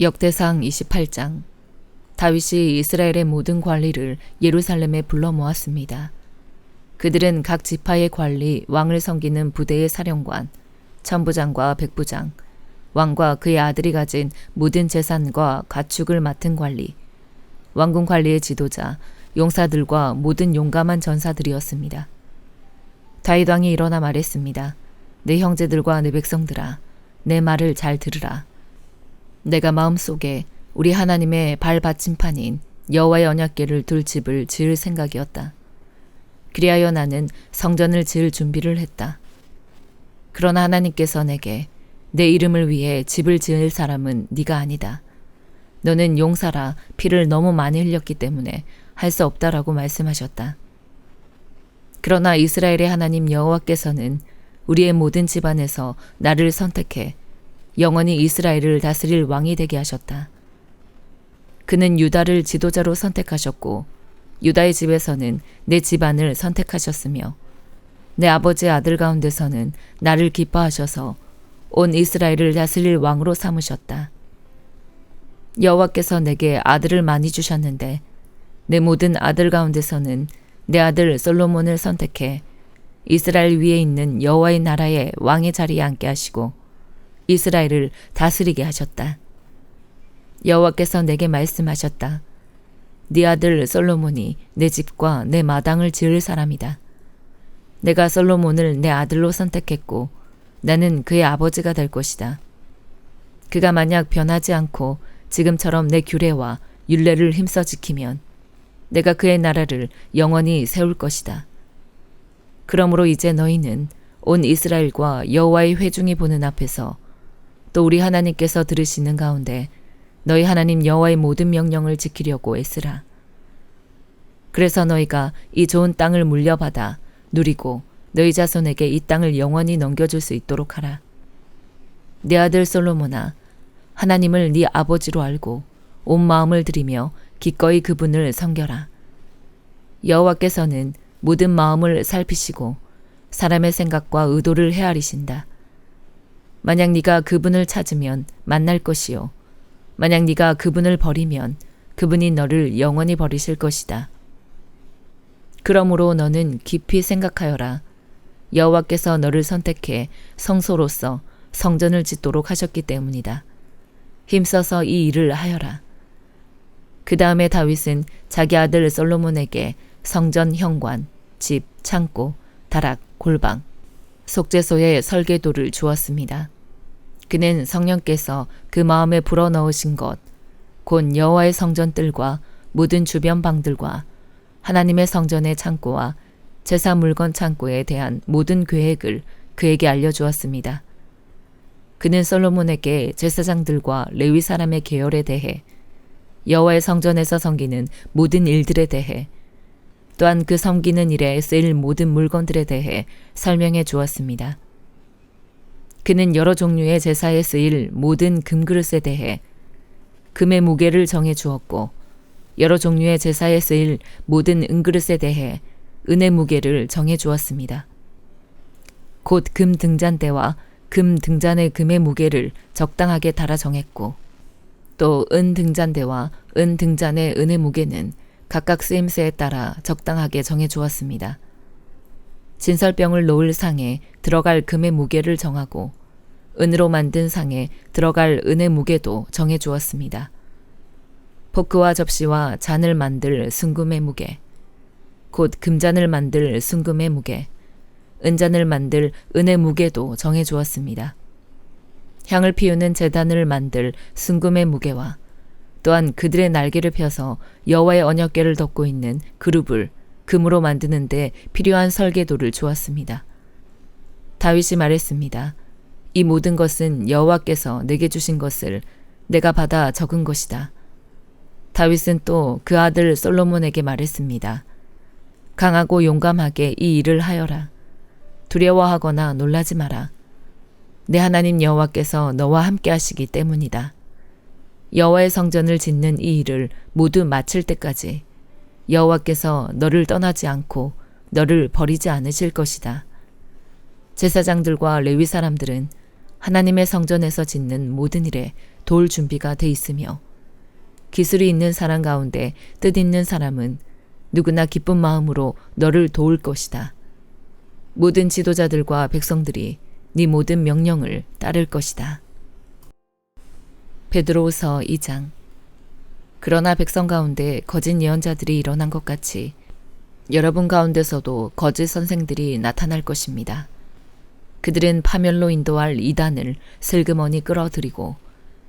역대상 28장 다윗이 이스라엘의 모든 관리를 예루살렘에 불러 모았습니다. 그들은 각 지파의 관리, 왕을 섬기는 부대의 사령관, 천부장과 백부장, 왕과 그의 아들이 가진 모든 재산과 가축을 맡은 관리, 왕궁 관리의 지도자, 용사들과 모든 용감한 전사들이었습니다. 다윗 왕이 일어나 말했습니다. 내 형제들과 내 백성들아, 내 말을 잘 들으라. 내가 마음속에 우리 하나님의 발받침판인 여호와의 언약궤를 둘 집을 지을 생각이었다. 그리하여 나는 성전을 지을 준비를 했다. 그러나 하나님께서 내게 내 이름을 위해 집을 지을 사람은 네가 아니다. 너는 용사라 피를 너무 많이 흘렸기 때문에 할 수 없다라고 말씀하셨다. 그러나 이스라엘의 하나님 여호와께서는 우리의 모든 집안에서 나를 선택해 영원히 이스라엘을 다스릴 왕이 되게 하셨다. 그는 유다를 지도자로 선택하셨고 유다의 집에서는 내 집안을 선택하셨으며 내 아버지의 아들 가운데서는 나를 기뻐하셔서 온 이스라엘을 다스릴 왕으로 삼으셨다. 여호와께서 내게 아들을 많이 주셨는데 내 모든 아들 가운데서는 내 아들 솔로몬을 선택해 이스라엘 위에 있는 여호와의 나라의 왕의 자리에 앉게 하시고 이스라엘을 다스리게 하셨다. 여호와께서 내게 말씀하셨다. 네 아들 솔로몬이 내 집과 내 마당을 지을 사람이다. 내가 솔로몬을 내 아들로 선택했고 나는 그의 아버지가 될 것이다. 그가 만약 변하지 않고 지금처럼 내 규례와 율례를 힘써 지키면 내가 그의 나라를 영원히 세울 것이다. 그러므로 이제 너희는 온 이스라엘과 여호와의 회중이 보는 앞에서 또 우리 하나님께서 들으시는 가운데 너희 하나님 여호와의 모든 명령을 지키려고 애쓰라. 그래서 너희가 이 좋은 땅을 물려받아 누리고 너희 자손에게 이 땅을 영원히 넘겨줄 수 있도록 하라. 내 아들 솔로몬아, 하나님을 네 아버지로 알고 온 마음을 들이며 기꺼이 그분을 섬겨라. 여호와께서는 모든 마음을 살피시고 사람의 생각과 의도를 헤아리신다. 만약 네가 그분을 찾으면 만날 것이요. 만약 네가 그분을 버리면 그분이 너를 영원히 버리실 것이다. 그러므로 너는 깊이 생각하여라. 여호와께서 너를 선택해 성소로서 성전을 짓도록 하셨기 때문이다. 힘써서 이 일을 하여라. 그 다음에 다윗은 자기 아들 솔로몬에게 성전 현관, 집, 창고, 다락, 골방, 속죄소의 설계도를 주었습니다. 그는 성령께서 그 마음에 불어넣으신 것, 곧 여호와의 성전들과 모든 주변 방들과 하나님의 성전의 창고와 제사 물건 창고에 대한 모든 계획을 그에게 알려주었습니다. 그는 솔로몬에게 제사장들과 레위 사람의 계열에 대해 여호와의 성전에서 섬기는 모든 일들에 대해 또한 그 섬기는 일에 쓰일 모든 물건들에 대해 설명해 주었습니다. 그는 여러 종류의 제사에 쓰일 모든 금그릇에 대해 금의 무게를 정해 주었고 여러 종류의 제사에 쓰일 모든 은그릇에 대해 은의 무게를 정해 주었습니다. 곧 금 등잔대와 금 등잔의 금의 무게를 적당하게 달아 정했고 또 은 등잔대와 은 등잔의 은의 무게는 각각 쓰임새에 따라 적당하게 정해 주었습니다. 진설병을 놓을 상에 들어갈 금의 무게를 정하고 은으로 만든 상에 들어갈 은의 무게도 정해 주었습니다. 포크와 접시와 잔을 만들 순금의 무게, 곧 금잔을 만들 순금의 무게, 은잔을 만들 은의 무게도 정해 주었습니다. 향을 피우는 재단을 만들 순금의 무게와 또한 그들의 날개를 펴서 여호와의 언약궤를 덮고 있는 그룹을 금으로 만드는데 필요한 설계도를 주었습니다. 다윗이 말했습니다. 이 모든 것은 여호와께서 내게 주신 것을 내가 받아 적은 것이다. 다윗은 또 그 아들 솔로몬에게 말했습니다. 강하고 용감하게 이 일을 하여라. 두려워하거나 놀라지 마라. 내 하나님 여호와께서 너와 함께 하시기 때문이다. 여호와의 성전을 짓는 이 일을 모두 마칠 때까지 여호와께서 너를 떠나지 않고 너를 버리지 않으실 것이다. 제사장들과 레위 사람들은 하나님의 성전에서 짓는 모든 일에 도울 준비가 돼 있으며 기술이 있는 사람 가운데 뜻 있는 사람은 누구나 기쁜 마음으로 너를 도울 것이다. 모든 지도자들과 백성들이 네 모든 명령을 따를 것이다. 베드로후서 2장 그러나 백성 가운데 거짓 예언자들이 일어난 것 같이 여러분 가운데서도 거짓 선생들이 나타날 것입니다. 그들은 파멸로 인도할 이단을 슬그머니 끌어들이고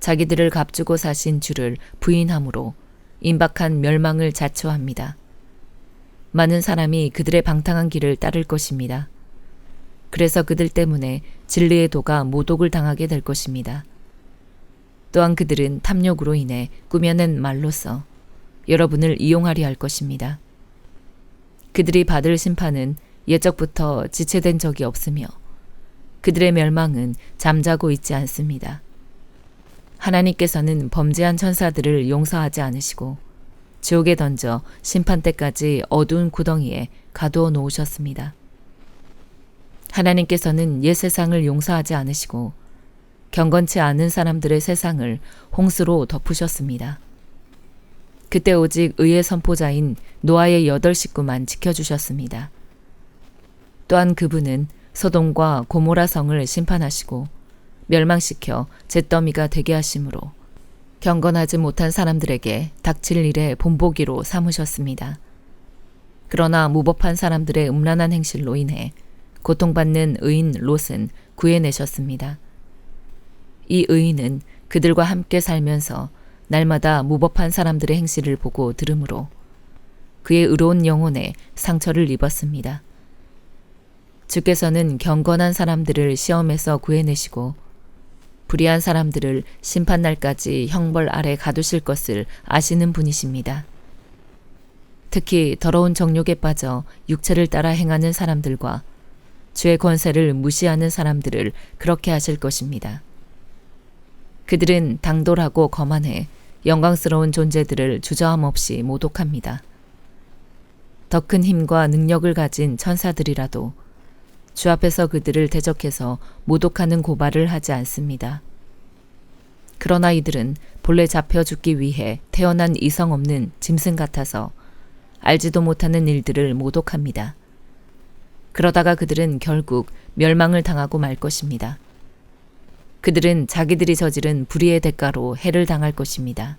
자기들을 값주고 사신 주를 부인함으로 임박한 멸망을 자초합니다. 많은 사람이 그들의 방탕한 길을 따를 것입니다. 그래서 그들 때문에 진리의 도가 모독을 당하게 될 것입니다. 또한 그들은 탐욕으로 인해 꾸며낸 말로써 여러분을 이용하려 할 것입니다. 그들이 받을 심판은 예적부터 지체된 적이 없으며 그들의 멸망은 잠자고 있지 않습니다. 하나님께서는 범죄한 천사들을 용서하지 않으시고 지옥에 던져 심판 때까지 어두운 구덩이에 가두어 놓으셨습니다. 하나님께서는 옛 세상을 용서하지 않으시고 경건치 않은 사람들의 세상을 홍수로 덮으셨습니다. 그때 오직 의의 선포자인 노아의 여덟 식구만 지켜주셨습니다. 또한 그분은 소돔과 고모라 성을 심판하시고 멸망시켜 잿더미가 되게 하심으로 경건하지 못한 사람들에게 닥칠 일에 본보기로 삼으셨습니다. 그러나 무법한 사람들의 음란한 행실로 인해 고통받는 의인 롯은 구해내셨습니다. 이 의인은 그들과 함께 살면서 날마다 무법한 사람들의 행실을 보고 들으므로 그의 의로운 영혼에 상처를 입었습니다. 주께서는 경건한 사람들을 시험에서 구해내시고 불의한 사람들을 심판날까지 형벌 아래 가두실 것을 아시는 분이십니다. 특히 더러운 정욕에 빠져 육체를 따라 행하는 사람들과 주의 권세를 무시하는 사람들을 그렇게 하실 것입니다. 그들은 당돌하고 거만해 영광스러운 존재들을 주저함 없이 모독합니다. 더 큰 힘과 능력을 가진 천사들이라도 주 앞에서 그들을 대적해서 모독하는 고발을 하지 않습니다. 그러나 이들은 본래 잡혀 죽기 위해 태어난 이성 없는 짐승 같아서 알지도 못하는 일들을 모독합니다. 그러다가 그들은 결국 멸망을 당하고 말 것입니다. 그들은 자기들이 저지른 불의의 대가로 해를 당할 것입니다.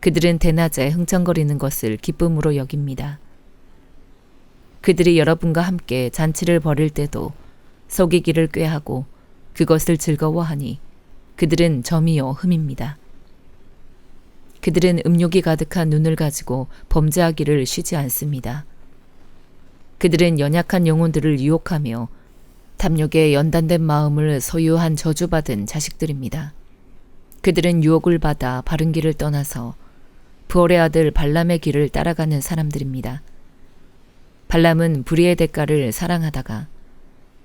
그들은 대낮에 흥청거리는 것을 기쁨으로 여깁니다. 그들이 여러분과 함께 잔치를 벌일 때도 속이기를 꾀하고 그것을 즐거워하니 그들은 점이요 흠입니다. 그들은 음욕이 가득한 눈을 가지고 범죄하기를 쉬지 않습니다. 그들은 연약한 영혼들을 유혹하며 탐욕에 연단된 마음을 소유한 저주받은 자식들입니다. 그들은 유혹을 받아 바른 길을 떠나서 부월의 아들 발람의 길을 따라가는 사람들입니다. 발람은 불의의 대가를 사랑하다가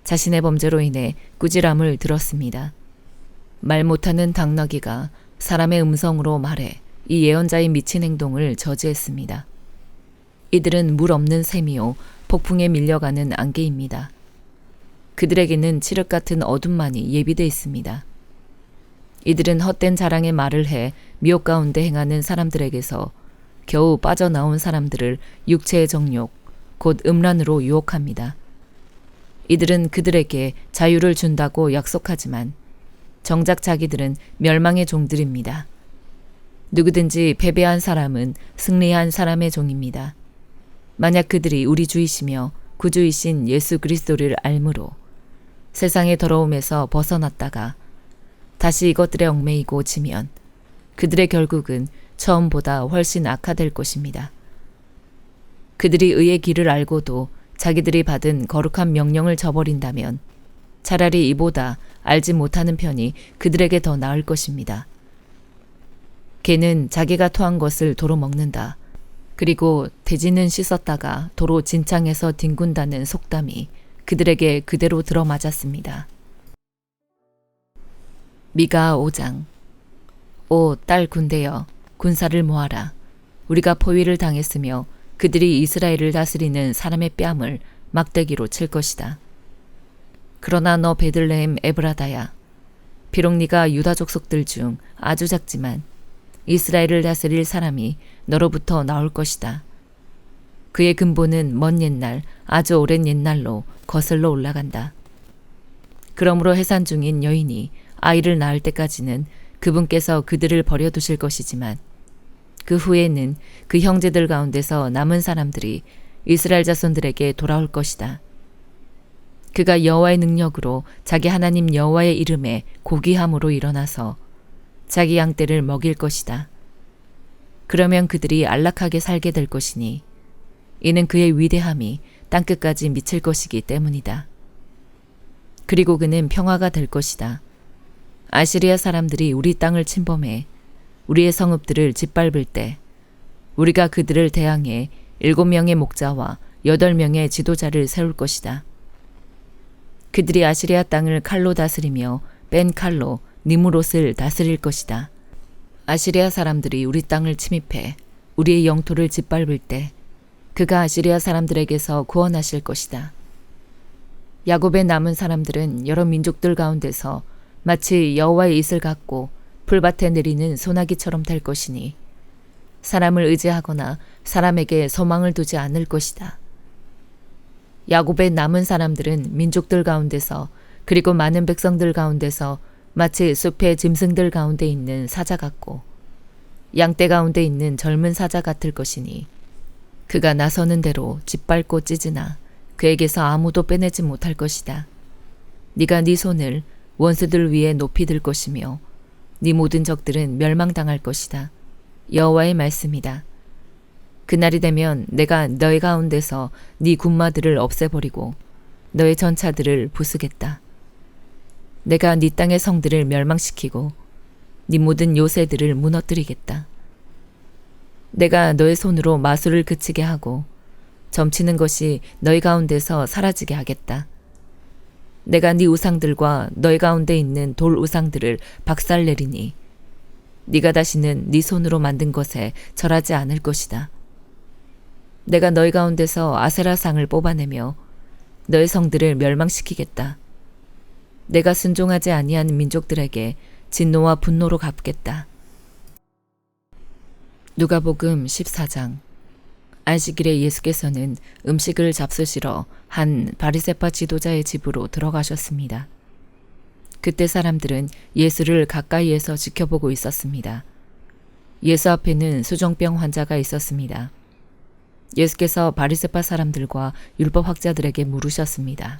자신의 범죄로 인해 꾸지람을 들었습니다. 말 못하는 당나귀가 사람의 음성으로 말해 이 예언자의 미친 행동을 저지했습니다. 이들은 물 없는 샘이요 폭풍에 밀려가는 안개입니다. 그들에게는 칠흑 같은 어둠만이 예비돼 있습니다. 이들은 헛된 자랑의 말을 해 미혹 가운데 행하는 사람들에게서 겨우 빠져나온 사람들을 육체의 정욕, 곧 음란으로 유혹합니다. 이들은 그들에게 자유를 준다고 약속하지만 정작 자기들은 멸망의 종들입니다. 누구든지 패배한 사람은 승리한 사람의 종입니다. 만약 그들이 우리 주이시며 구주이신 예수 그리스도를 알므로 세상의 더러움에서 벗어났다가 다시 이것들의 얽매이고 지면 그들의 결국은 처음보다 훨씬 악화될 것입니다. 그들이 의의 길을 알고도 자기들이 받은 거룩한 명령을 저버린다면 차라리 이보다 알지 못하는 편이 그들에게 더 나을 것입니다. 개는 자기가 토한 것을 도로 먹는다. 그리고 돼지는 씻었다가 도로 진창에서 뒹군다는 속담이 그들에게 그대로 들어맞았습니다. 미가 5장 오 딸 군대여 군사를 모아라 우리가 포위를 당했으며 그들이 이스라엘을 다스리는 사람의 뺨을 막대기로 칠 것이다. 그러나 너 베들레헴 에브라다야. 비록 네가 유다 족속들 중 아주 작지만 이스라엘을 다스릴 사람이 너로부터 나올 것이다. 그의 근본은 먼 옛날, 아주 오랜 옛날로 거슬러 올라간다. 그러므로 해산 중인 여인이 아이를 낳을 때까지는 그분께서 그들을 버려두실 것이지만 그 후에는 그 형제들 가운데서 남은 사람들이 이스라엘 자손들에게 돌아올 것이다. 그가 여호와의 능력으로 자기 하나님 여호와의 이름에 고귀함으로 일어나서 자기 양떼를 먹일 것이다. 그러면 그들이 안락하게 살게 될 것이니 이는 그의 위대함이 땅끝까지 미칠 것이기 때문이다. 그리고 그는 평화가 될 것이다. 아시리아 사람들이 우리 땅을 침범해 우리의 성읍들을 짓밟을 때 우리가 그들을 대항해 일곱 명의 목자와 여덟 명의 지도자를 세울 것이다. 그들이 아시리아 땅을 칼로 다스리며 뺀 칼로 니무롯을 다스릴 것이다. 아시리아 사람들이 우리 땅을 침입해 우리의 영토를 짓밟을 때 그가 아시리아 사람들에게서 구원하실 것이다. 야곱의 남은 사람들은 여러 민족들 가운데서 마치 여호와의 이슬 같고 풀밭에 내리는 소나기처럼 될 것이니 사람을 의지하거나 사람에게 소망을 두지 않을 것이다. 야곱의 남은 사람들은 민족들 가운데서 그리고 많은 백성들 가운데서 마치 숲의 짐승들 가운데 있는 사자 같고 양떼 가운데 있는 젊은 사자 같을 것이니 그가 나서는 대로 짓밟고 찢으나 그에게서 아무도 빼내지 못할 것이다. 네가 네 손을 원수들 위에 높이 들 것이며 네 모든 적들은 멸망당할 것이다. 여호와의 말씀이다. 그날이 되면 내가 너희 가운데서 네 군마들을 없애버리고 너의 전차들을 부수겠다. 내가 네 땅의 성들을 멸망시키고 네 모든 요새들을 무너뜨리겠다. 내가 너의 손으로 마술을 그치게 하고 점치는 것이 너희 가운데서 사라지게 하겠다. 내가 네 우상들과 너희 가운데 있는 돌 우상들을 박살내리니 네가 다시는 네 손으로 만든 것에 절하지 않을 것이다. 내가 너희 가운데서 아세라상을 뽑아내며 너희 성들을 멸망시키겠다. 내가 순종하지 아니한 민족들에게 진노와 분노로 갚겠다. 누가복음 14장 안식일에 예수께서는 음식을 잡수시러 한 바리세파 지도자의 집으로 들어가셨습니다. 그때 사람들은 예수를 가까이에서 지켜보고 있었습니다. 예수 앞에는 수종병 환자가 있었습니다. 예수께서 바리세파 사람들과 율법 학자들에게 물으셨습니다.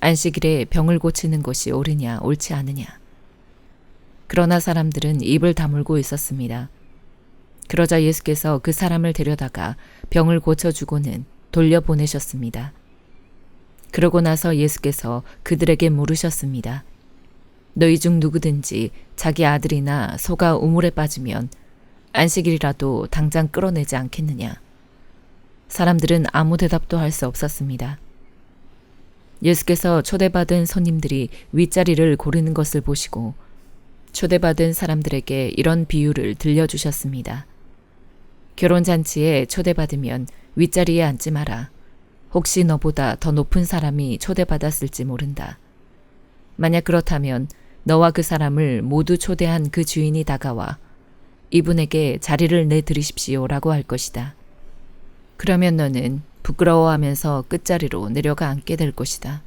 안식일에 병을 고치는 것이 옳으냐 옳지 않으냐. 그러나 사람들은 입을 다물고 있었습니다. 그러자 예수께서 그 사람을 데려다가 병을 고쳐주고는 돌려보내셨습니다. 그러고 나서 예수께서 그들에게 물으셨습니다. 너희 중 누구든지 자기 아들이나 소가 우물에 빠지면 안식일이라도 당장 끌어내지 않겠느냐. 사람들은 아무 대답도 할 수 없었습니다. 예수께서 초대받은 손님들이 윗자리를 고르는 것을 보시고 초대받은 사람들에게 이런 비유를 들려주셨습니다. 결혼잔치에 초대받으면 윗자리에 앉지 마라. 혹시 너보다 더 높은 사람이 초대받았을지 모른다. 만약 그렇다면 너와 그 사람을 모두 초대한 그 주인이 다가와 이분에게 자리를 내드리십시오 라고 할 것이다. 그러면 너는 부끄러워하면서 끝자리로 내려가 앉게 될 것이다.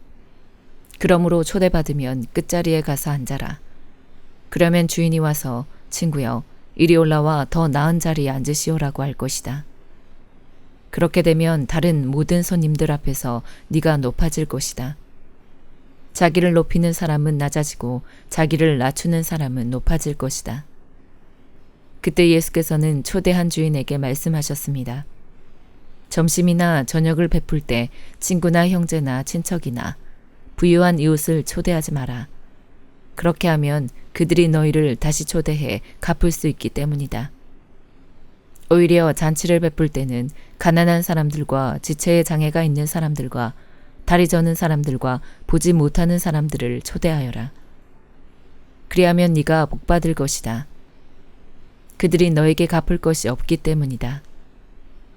그러므로 초대받으면 끝자리에 가서 앉아라. 그러면 주인이 와서 친구여, 이리 올라와 더 나은 자리에 앉으시오라고 할 것이다. 그렇게 되면 다른 모든 손님들 앞에서 네가 높아질 것이다. 자기를 높이는 사람은 낮아지고 자기를 낮추는 사람은 높아질 것이다. 그때 예수께서는 초대한 주인에게 말씀하셨습니다. 점심이나 저녁을 베풀 때 친구나 형제나 친척이나 부유한 이웃을 초대하지 마라. 그렇게 하면 그들이 너희를 다시 초대해 갚을 수 있기 때문이다. 오히려 잔치를 베풀 때는 가난한 사람들과 지체에 장애가 있는 사람들과 다리 저는 사람들과 보지 못하는 사람들을 초대하여라. 그리하면 네가 복받을 것이다. 그들이 너에게 갚을 것이 없기 때문이다.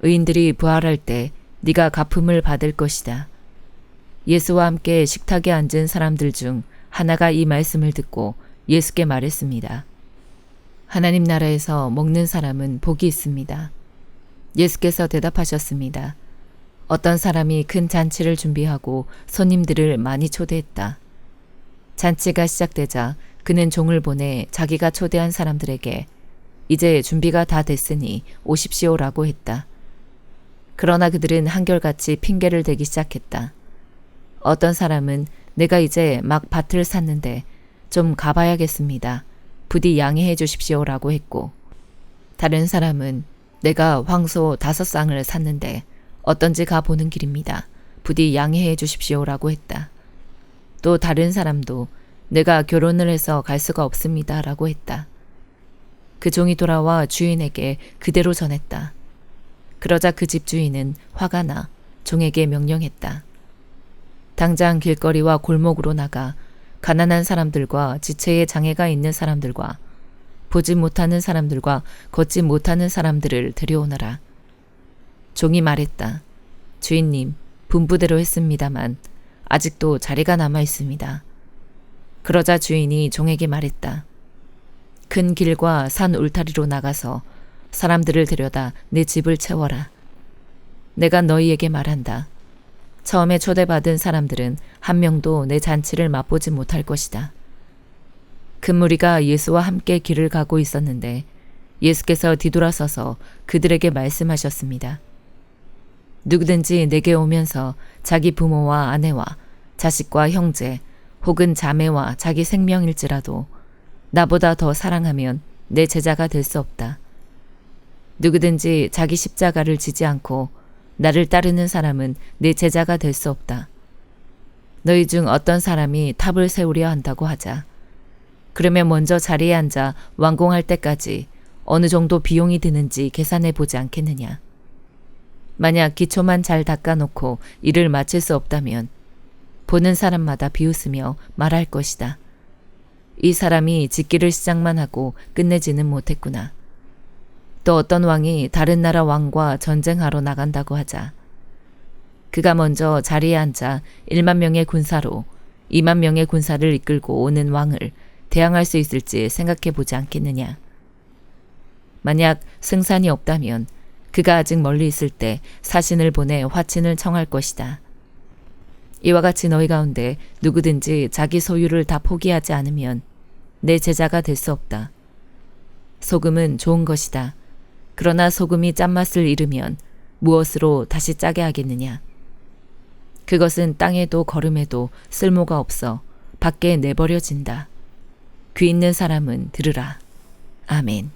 의인들이 부활할 때 네가 갚음을 받을 것이다. 예수와 함께 식탁에 앉은 사람들 중 하나가 이 말씀을 듣고 예수께 말했습니다. 하나님 나라에서 먹는 사람은 복이 있습니다. 예수께서 대답하셨습니다. 어떤 사람이 큰 잔치를 준비하고 손님들을 많이 초대했다. 잔치가 시작되자 그는 종을 보내 자기가 초대한 사람들에게 이제 준비가 다 됐으니 오십시오라고 했다. 그러나 그들은 한결같이 핑계를 대기 시작했다. 어떤 사람은 내가 이제 막 밭을 샀는데 좀 가봐야겠습니다. 부디 양해해 주십시오라고 했고, 다른 사람은 내가 황소 다섯 쌍을 샀는데 어떤지 가보는 길입니다. 부디 양해해 주십시오라고 했다. 또 다른 사람도 내가 결혼을 해서 갈 수가 없습니다. 라고 했다. 그 종이 돌아와 주인에게 그대로 전했다. 그러자 그 집 주인은 화가 나 종에게 명령했다. 당장 길거리와 골목으로 나가 가난한 사람들과 지체에 장애가 있는 사람들과 보지 못하는 사람들과 걷지 못하는 사람들을 데려오너라. 종이 말했다. 주인님, 분부대로 했습니다만 아직도 자리가 남아 있습니다. 그러자 주인이 종에게 말했다. 큰 길과 산 울타리로 나가서 사람들을 데려다 내 집을 채워라. 내가 너희에게 말한다. 처음에 초대받은 사람들은 한 명도 내 잔치를 맛보지 못할 것이다. 큰 무리가 예수와 함께 길을 가고 있었는데 예수께서 뒤돌아서서 그들에게 말씀하셨습니다. 누구든지 내게 오면서 자기 부모와 아내와 자식과 형제 혹은 자매와 자기 생명일지라도 나보다 더 사랑하면 내 제자가 될 수 없다. 누구든지 자기 십자가를 지지 않고 나를 따르는 사람은 내 제자가 될 수 없다. 너희 중 어떤 사람이 탑을 세우려 한다고 하자. 그러면 먼저 자리에 앉아 완공할 때까지 어느 정도 비용이 드는지 계산해 보지 않겠느냐. 만약 기초만 잘 닦아놓고 일을 마칠 수 없다면 보는 사람마다 비웃으며 말할 것이다. 이 사람이 짓기를 시작만 하고 끝내지는 못했구나. 또 어떤 왕이 다른 나라 왕과 전쟁하러 나간다고 하자. 그가 먼저 자리에 앉아 1만 명의 군사로 2만 명의 군사를 이끌고 오는 왕을 대항할 수 있을지 생각해 보지 않겠느냐. 만약 승산이 없다면 그가 아직 멀리 있을 때 사신을 보내 화친을 청할 것이다. 이와 같이 너희 가운데 누구든지 자기 소유를 다 포기하지 않으면 내 제자가 될 수 없다. 소금은 좋은 것이다. 그러나 소금이 짠맛을 잃으면 무엇으로 다시 짜게 하겠느냐? 그것은 땅에도 걸음에도 쓸모가 없어 밖에 내버려진다. 귀 있는 사람은 들으라. 아멘.